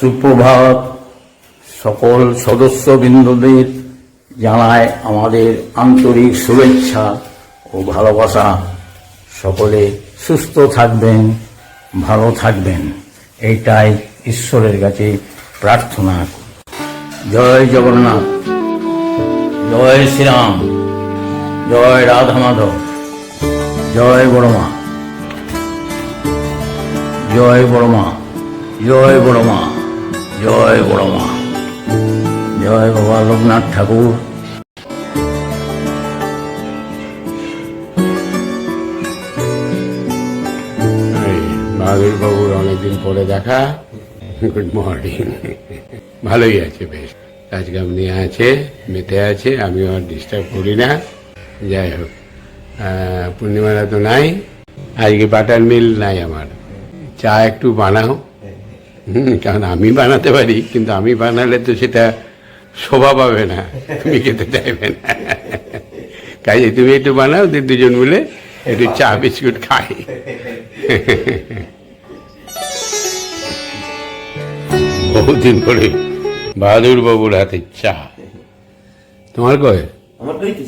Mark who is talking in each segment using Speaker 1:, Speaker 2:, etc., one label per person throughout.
Speaker 1: সুপ্রভাত সকল সদস্য সদস্যবৃন্দদের জানায় আমাদের আন্তরিক শুভেচ্ছা ও ভালোবাসা। সকলে সুস্থ থাকবেন, ভালো থাকবেন। এইটাই ঈশ্বরের কাছে প্রার্থনা। জয় জগন্নাথ, জয় শ্রীরাম, জয় রাধা মাধব জয় বড়মা জয় বড়মা জয় বড়মা। জয় বড়মা জয় বাবা লোকনাথ ঠাকুর।
Speaker 2: বাহাদুর বাবুর অনেকদিন পরে দেখা। Good morning. ভালোই আছে বেশ। কাজকাম নিয়ে আছে, মেতে আছে, আমিও আর ডিস্টার্ব করি না। যাই হোক পূর্ণিমারা তো নাই। আজকে বাটার মিল নাই আমার। চা একটু বানাও। কারণ আমি বানাতে পারি কিন্তু আমি বানালে তো সেটা শোভা পাবে না তুমি খেতে চাইবে না। কাজে তুমি একটু বানাও দুজন মিলে একটু চা বিস্কুট খাই। বহুদিন পরে বাহাদুর বাবুর হাতে চা। তোমার কয়?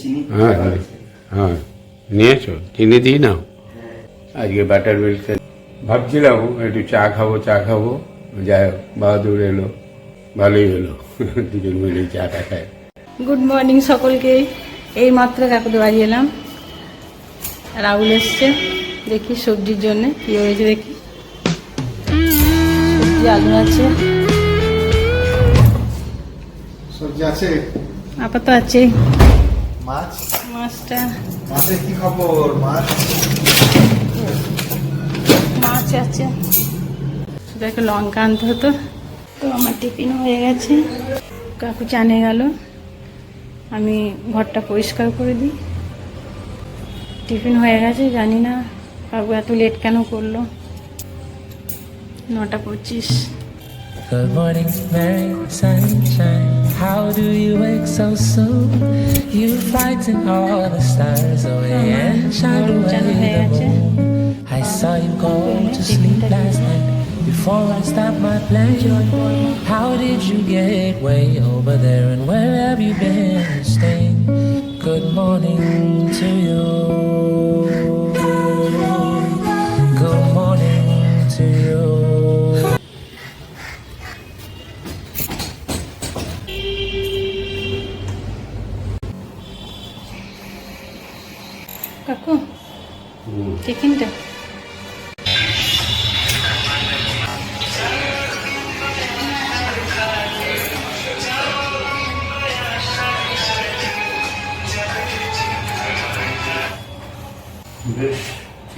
Speaker 3: চিনি?
Speaker 2: হ্যাঁ হ্যাঁ নিয়েছো? চিনি দিই নাও। আজকে বাটার মিল্ক ভাবছিলাম একটু চা খাব চা খাব। যাই হোক বাহাদুর এলো ভালোই হলো। দুজন মিলে চাটা খায়
Speaker 4: গুড মর্নিং সকলকে। এই মাত্র কাকুদের বাড়ি এলাম। রাহুল এসছে দেখি সবজির জন্য কি হয়েছে দেখি। সবজি আলু আছে।
Speaker 5: সবজি আছে?
Speaker 4: আপাতত আছে।
Speaker 5: মাছ?
Speaker 4: মাছটা।
Speaker 5: মাছের কি খবর? মাছ?
Speaker 4: মাছ আছে। একটা লঙ্কা আনতে হতো। তো আমার টিফিন হয়ে গেছে। কাকু চানে গেল। আমি ঘরটা পরিষ্কার করে দিই। টিফিন হয়ে গেছে জানি না কাকু এত লেট কেন করল। নটা পঁচিশ।
Speaker 6: Good morning, Mary, sunshine. How do you wake so soon? You frighten all the stars away. Before I stop my plane. How did you get way over there and where have you been staying? Good morning to you.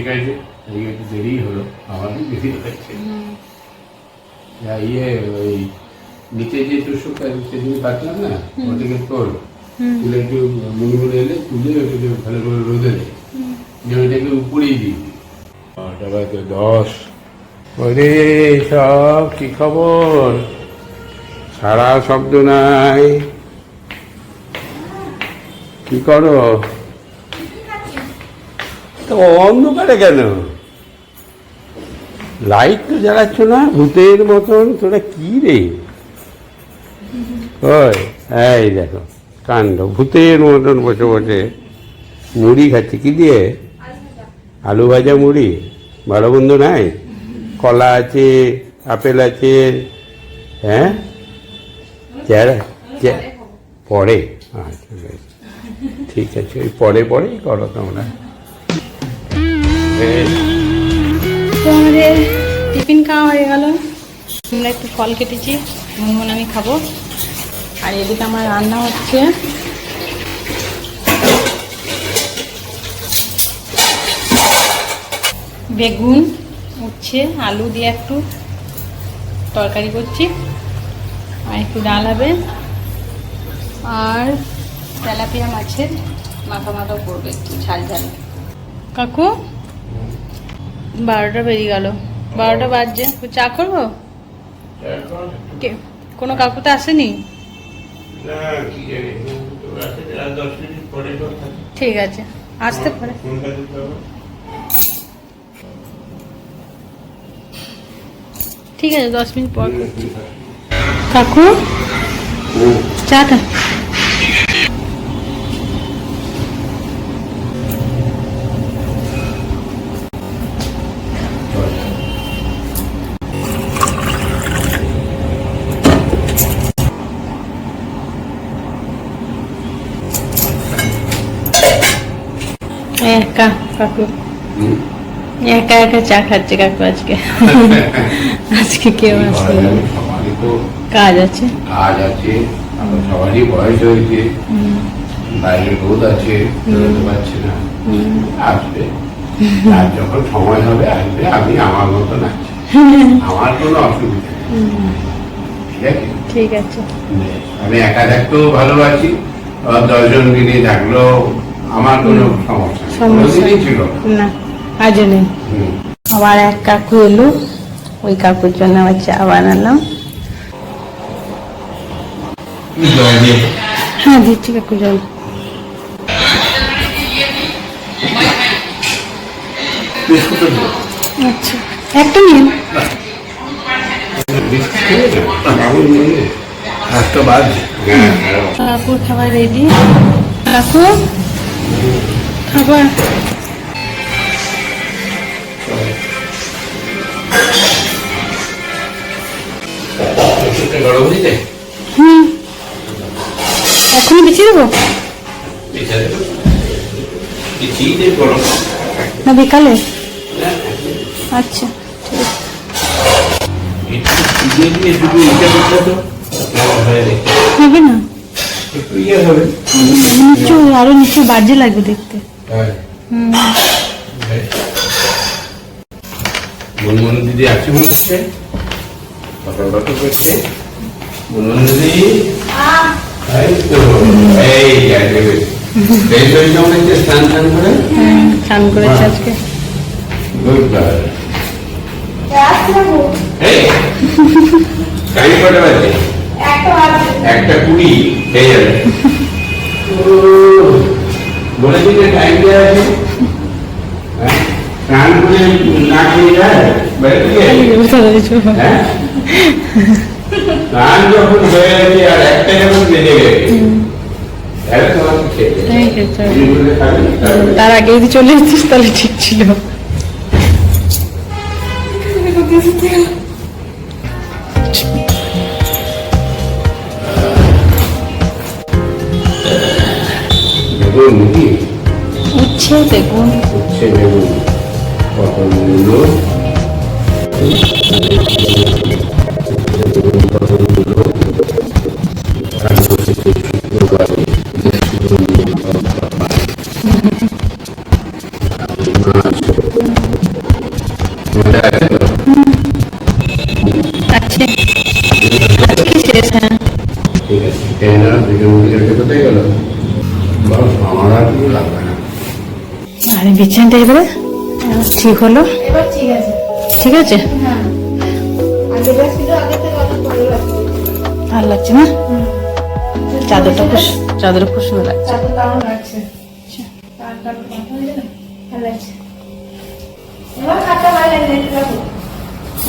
Speaker 2: ঠিক আছে আজকে একটু দেরি হলো আমারই দেরি হয়েছে ইয়ে ওই নিচে যে টুসুকা সেদিন কাটলাম না ওটাকে তোল তুলে একটু মুড়ি মুড়ি এলে তুলে ওটাকে ভালো করে রোদে দে। যে ওইটাকে উপরেই দিই। দশ। ওরে সব কি খবর? সারা শব্দ নাই। কি করো? তো অন্ধকারে কেন? লাইট তো জ্বালাচ্ছ না, ভূতের মতন, তোরা কি রে? ওই, এই দেখো, কাণ্ড, ভূতের মতন বসে বসে, মুড়ি খাচ্ছে, কি দিয়ে? আলু ভাজা মুড়ি ভালো বন্ধু নাই? কলা আছে, আপেল আছে হ্যাঁ? চেহারা পরে আচ্ছা ঠিক আছে, ওই পরে, পরেই করো তোমরা।
Speaker 4: তো টিফিন খাওয়া হয়ে গেল। আমরা একটু ফল কেটেছি মন আমি খাব। আর এদিকে আমার রান্না হচ্ছে। বেগুন উচ্ছে, আলু দিয়ে একটু তরকারি করছি। আর একটু ডাল হবে। আর তেলাপিয়া মাছের মাখা মাখা করবে একটু ঝাল ঝাল কাকু? বারোটা বেরিয়ে গেল। বারোটা বাজছে। চা করব? কে? কোনো কাকু তো আসেনি ঠিক আছে আসতে পারে। ঠিক আছে দশ মিনিট পর করছি। কাকু? চাটা। একা কাকু। একা একা চা খাচ্ছে কাকু আজকে। আজকে কেউ আসছে কাজ আছে।
Speaker 2: কাজ আছে সবারই বয়স হয়েছে। বাইরে রোদ আছে বেরোতে পারছে না। আসবে। আর যখন সময় হবে আসবে। আমি আমার মতন আছি। আমার কোনো অসুবিধা নেই। ঠিক আছে?
Speaker 4: ঠিক আছে।
Speaker 2: আমি একা থাকতেও ভালোবাসি। দশজন মিলে থাকলেও আমার কোনো সমস্যা।
Speaker 4: সমস্যা।
Speaker 2: না।
Speaker 4: না আজও নেই। আবার এক কাকু এলো ওই কাকুর জন্য আবার চা বানালাম। হ্যাঁ দিচ্ছি কাকু জল। আচ্ছা একটা নিন। কাকুর খাবার রেডি কাকু? খাবার হুম। এখনই বিছিয়ে দেবো? না বিকালে? আচ্ছা হবে না?
Speaker 2: ইয়ে আরও
Speaker 4: নিচে বাজে লাগবে দেখতে।
Speaker 2: মনমোহন দিদি আছে মনে হচ্ছে কথা কথা করছে মনমোহন দিদি? এই তো এই আসবে বেশ হয়েছে হচ্ছে স্নান টান করে?
Speaker 4: হ্যাঁ স্নান করেছে আজকে।
Speaker 2: গুড গার্ল এই টাইম কটা বাজে? একটা কুড়ি হয়ে যাবে বলেছি যে টাইম দেওয়া আছে। হ্যাঁ? স্নান করে না খেয়ে যায়? হ্যাঁ? স্নান যখন হয়ে গেছে আর একটা যখন বেজে গেছে
Speaker 4: তার আগে যদি চলে যেতিস তাহলে ঠিক ছিল।
Speaker 2: বেগুন নাকি
Speaker 4: উচ্ছে দেখুন।
Speaker 2: হচ্ছে বেগুন কত
Speaker 4: আছে
Speaker 2: আরে
Speaker 4: বিছানটা এবারে ঠিক হলো?
Speaker 3: ঠিক আছে।
Speaker 4: ঠিক আছে?
Speaker 3: হ্যাঁ। ভালো লাগছে।
Speaker 4: না? চাদরটা খুব চাদরটা খুব সুন্দর লাগছে?
Speaker 3: চাদর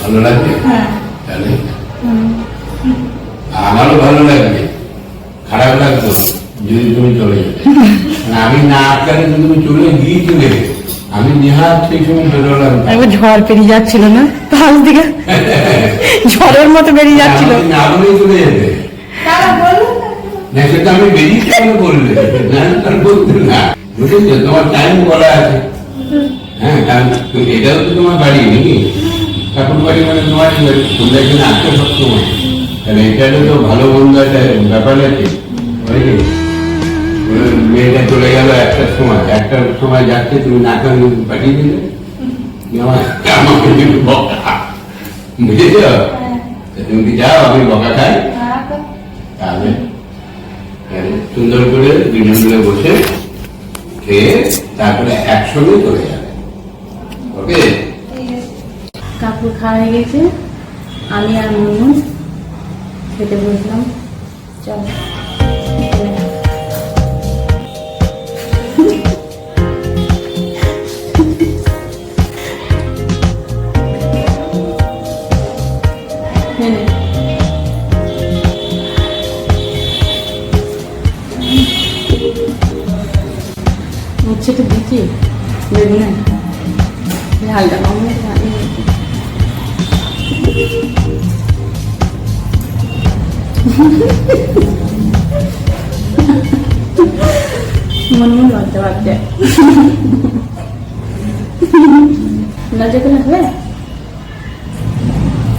Speaker 3: ভালো
Speaker 2: লাগবে?
Speaker 3: হ্যাঁ।
Speaker 2: আমারও ভালো লাগবে। খারাপ লাগতো যদি তুমি চলে যেতে মানে আমি না আটকালে তুমি চলে আমি নেহাত সেই সময় বেরোলাম।
Speaker 4: একবার ঝড় পেরিয়ে যাচ্ছিল না? পাশ দিকে। ঝড়ের মতো বেরিয়ে যাচ্ছিল।
Speaker 2: আমাকে না বলেই চলে যেতে। না। সেটা আমি বেরিয়ে কেন না তার বলতে না। বুঝেছ? তোমার টাইম বলা আছে। হ্যাঁ কারণ এটাও তো তোমার বাড়ি নাকি? ঠাকুর বাড়ি মানে তোমারই বাড়ি। তোমরা এখানে আসতে সবসময়। তাহলে এটারও তো ভালো মন্দ একটা ব্যাপার আছে। মেয়েটা চলে গেল একটার সময়। একটার সময় যাচ্ছে তুমি না খান পাঠিয়ে দিলে? আমাকে কিন্তু বকা বুঝেছ? তুমি কি যাও আমি বকা খাই? তাহলে হ্যাঁ, সুন্দর করে দুজন মিলে বসে খেয়ে তারপরে একসঙ্গে চলে যাবে। ওকে?
Speaker 4: কাপড় খাওয়া হয়ে গেছে। আমি আর মনু খেতে বসলাম। চল। দিচ্ছি বেগুনে। ঝালটা কম। মনে মনে লজ্জা পাচ্ছে লজ্জা পেলে হবে?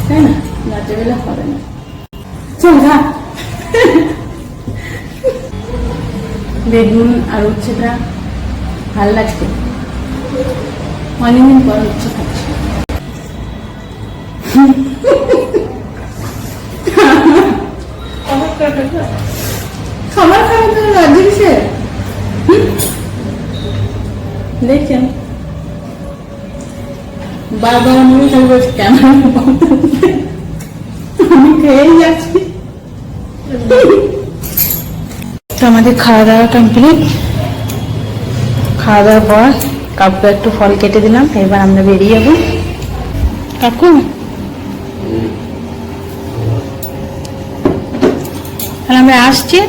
Speaker 4: তাই না? লজ্জা পেলে হবে না। চল খা বেগুন আর উচ্ছেটা ভালো লাগছে অনেকদিন পর উচ্ছে খাচ্ছি। খাবার কিসের? দেখছেন? বারবার আমি খালি ক্যামেরা আমি খেয়েই যাচ্ছি। আমাদের খাওয়া দাওয়া কমপ্লিট খাওয়া দাওয়ার পর কাকুকে একটু ফল কেটে দিলাম, এবার আমরা বেরিয়ে যাব। কাকু? তাহলে আমরা আসছি।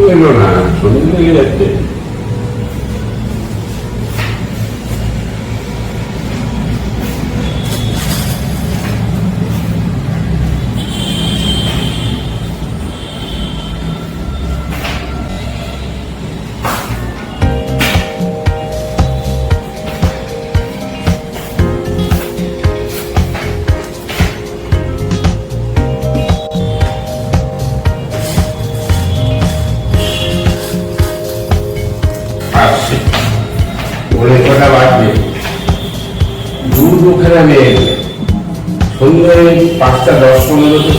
Speaker 2: একটা ও তো এলো না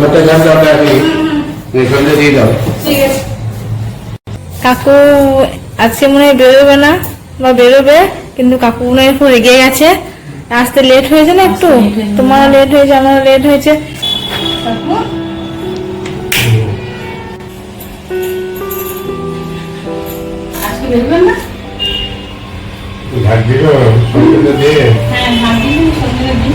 Speaker 2: ঘরটা সন্ধ্যে দিয়ে দাও।
Speaker 4: কাকু আজকে মনে হয় বেরোবে না বা বেরোবে কিন্তু কাকু মনে হয় রেগে গেছে। আসতে লেট হয়েছে না একটু? তোমারও লেট হয়েছে আমারও লেট হয়েছে। বেরোবেন না? হ্যাঁ ভাবছি সন্ধ্যে দিন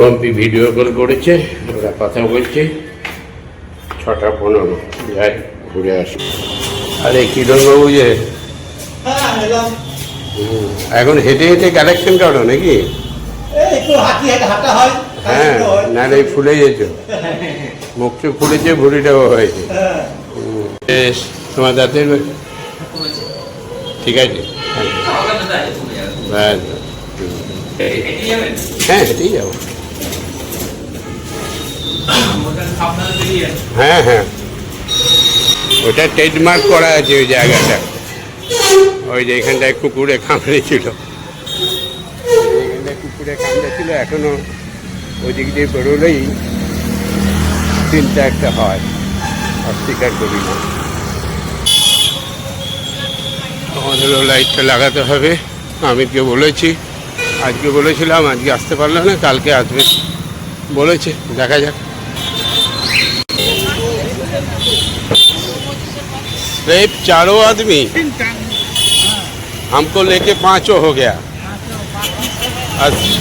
Speaker 2: পম্পি ভিডিও কল করেছে ওরা কথা বলছে। ছটা পনেরো যাই ঘুরে আসি। আরে কিরণবাবু যে
Speaker 5: হ্যাঁ
Speaker 2: এখন হেঁটে হেঁটে কালেকশন করো নাকি?
Speaker 5: এই একটু হাঁটি হাঁটা হাঁটা হয়।
Speaker 2: হ্যাঁ
Speaker 5: হয়।
Speaker 2: নাহলে ফুলে যেত। মুখ চোখ ফুলেছে ভুড়িটাও হয়েছে।
Speaker 5: হ্যাঁ।
Speaker 2: বেশ তোমার দাঁতের ঠিক আছে। হুম। হ্যাঁ হেঁটেই যাব। হ্যাঁ হ্যাঁ। ওটা ট্রেডমার্ক করা আছে ওই জায়গাটা। ওই যে এখানটায় কুকুরে কামড়েছিল। এখানটায় কুকুরে কামড়েছিল, এখনও ওই দিক দিয়ে বেরোলেই চিন্তা একটা হয়। অস্বীকার করি না। আমাদেরও লাইটটা লাগাতে হবে, আমি আমিরকে বলেছি। আজকে বলেছিলাম আজকে আসতে পারলো না কালকে আসবে বলেছে দেখা যাক सिर्फ चारों आदमी हमको लेके पांचों हो गया अच्छा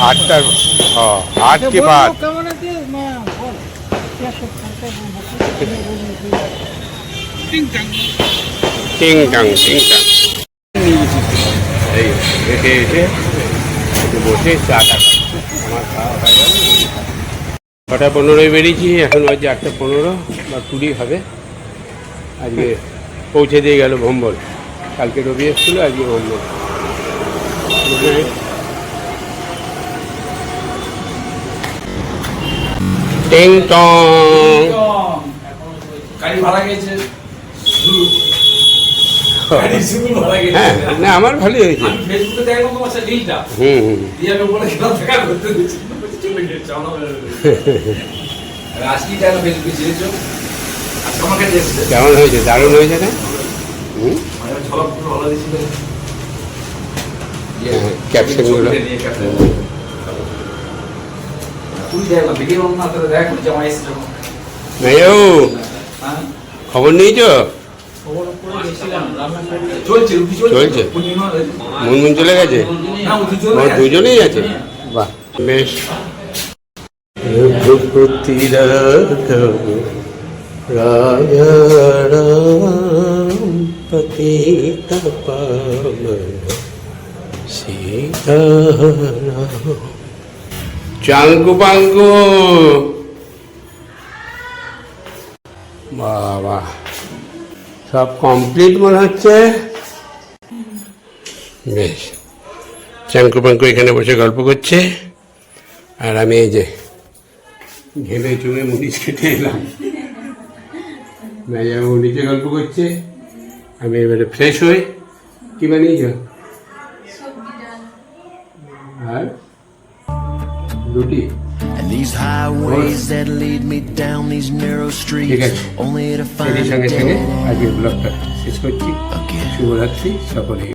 Speaker 2: आठ का हाँ आठ के बाद টিং টাং টিং টাং এই এসে এসে একটু বসে চাটা। আমার খাওয়া ছটা পনেরোয় বেরিয়েছি, এখন বাজে আটটা পনেরো বা কুড়ি হবে। আজকে পৌঁছে দিয়ে গেল ভম্বল। কালকে রবি এসেছিল, আজকে ভম্বল। টিং টং।
Speaker 7: গাড়ি ভাড়া গেছে।
Speaker 2: হ্যাঁ না আমার ভালোই হয়েছে।
Speaker 7: লিঙ্কটা
Speaker 2: হুম
Speaker 7: এসেছে।
Speaker 2: কেমন হয়েছে? দারুণ হয়েছে না?
Speaker 7: মানে
Speaker 2: ক্যাপশনগুলো।
Speaker 7: হ্যাঁ
Speaker 2: খবর নিয়েছো?
Speaker 7: চলছে রুটি চলছে।
Speaker 2: মুনমুন চলে গেছে। দুজনেই আছে বাহ বেশ রঘুপতি রাঘব রাম পতিত পাবন সীতারাম চাঙ্কু পাঙ্কু। বাবা সব কমপ্লিট মনে হচ্ছে? বেশ। চাঙ্কু পাঙ্কু এখানে বসে গল্প করছে। আর আমি এই যে ঘেমে চুমে মুনিশ খেতে এলাম। মেজাবু নিচে গল্প করছে। আমি এবারে ফ্রেশ হই। কি বানিয়েছ? আর? রুটি?
Speaker 8: These highways that lead me down these narrow streets, only to find a dead
Speaker 2: আজকের ব্লগটা শেষ করছি. শুভরাত্রি সকলেই